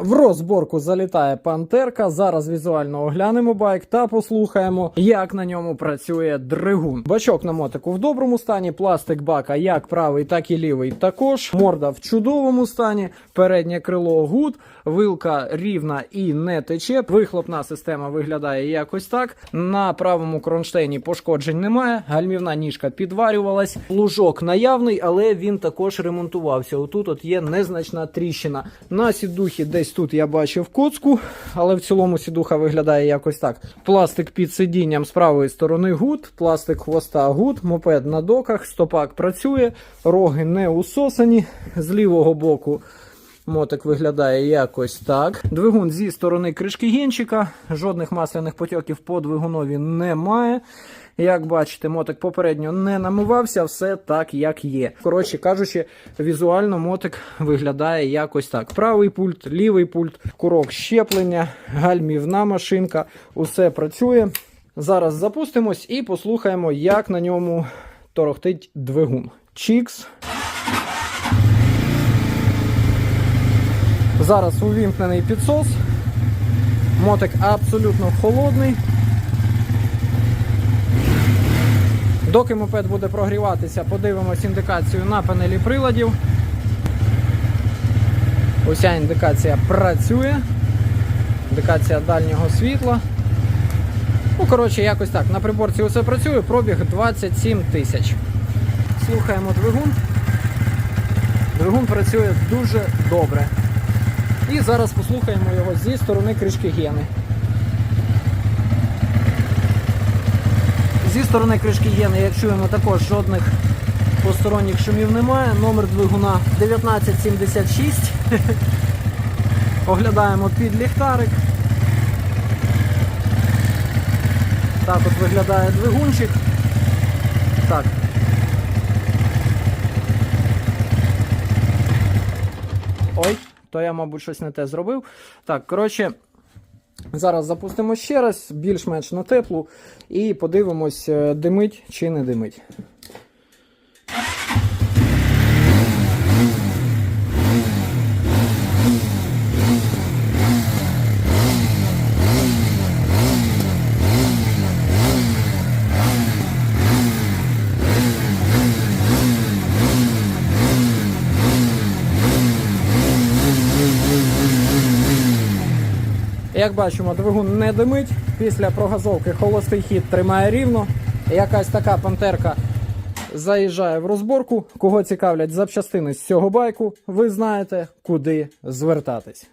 В розборку залітає пантерка. Зараз візуально оглянемо байк та послухаємо, як на ньому працює двигун. Бачок на мотику в доброму стані, пластик бака як правий, так і лівий. Також морда в чудовому стані, переднє крило гуд, вилка рівна і не тече. Вихлопна система виглядає якось так. На правому кронштейні пошкоджень немає. Гальмівна ніжка підварювалась. Лужок наявний, але він також ремонтувався. Отут от є незначна тріщина. На сідухі десь тут я бачив коцку, але в цілому сідуха виглядає якось так. Пластик під сидінням з правої сторони гуд, пластик хвоста гуд, мопед на доках, стопак працює, роги не усосані. З лівого боку Мотик виглядає якось так. Двигун зі сторони кришки гінчика, жодних масляних потьоків по двигунові немає. Як бачите, мотик попередньо не намивався, все так, як є. Коротше кажучи, візуально мотик виглядає якось так: правий пульт, лівий пульт, курок щеплення, гальмівна машинка, усе працює. Зараз запустимось і послухаємо, як на ньому торохтить двигун. Чікс. Зараз увімкнений підсос. Мотик абсолютно холодний. Доки мопед буде прогріватися, подивимось індикацію на панелі приладів. Уся індикація працює. Індикація дальнього світла. Ну, коротше, якось так. На приборці усе працює, пробіг 27 тисяч. Слухаємо двигун. Двигун працює дуже добре. І зараз послухаємо його зі сторони кришки гени. Зі сторони кришки гени, як чуємо, також жодних посторонніх шумів немає. Номер двигуна 1976. Оглядаємо під ліхтарик. Так от виглядає двигунчик. Так. Ой, то я, мабуть, щось не те зробив. Так, коротше, зараз запустимо ще раз, більш-менш на теплу, і подивимось, е, димить чи не димить. Як бачимо, двигун не димить. Після прогазовки холостий хід тримає рівно. Якась така пантерка заїжджає в розборку. Кого цікавлять запчастини з цього байку, ви знаєте, куди звертатись.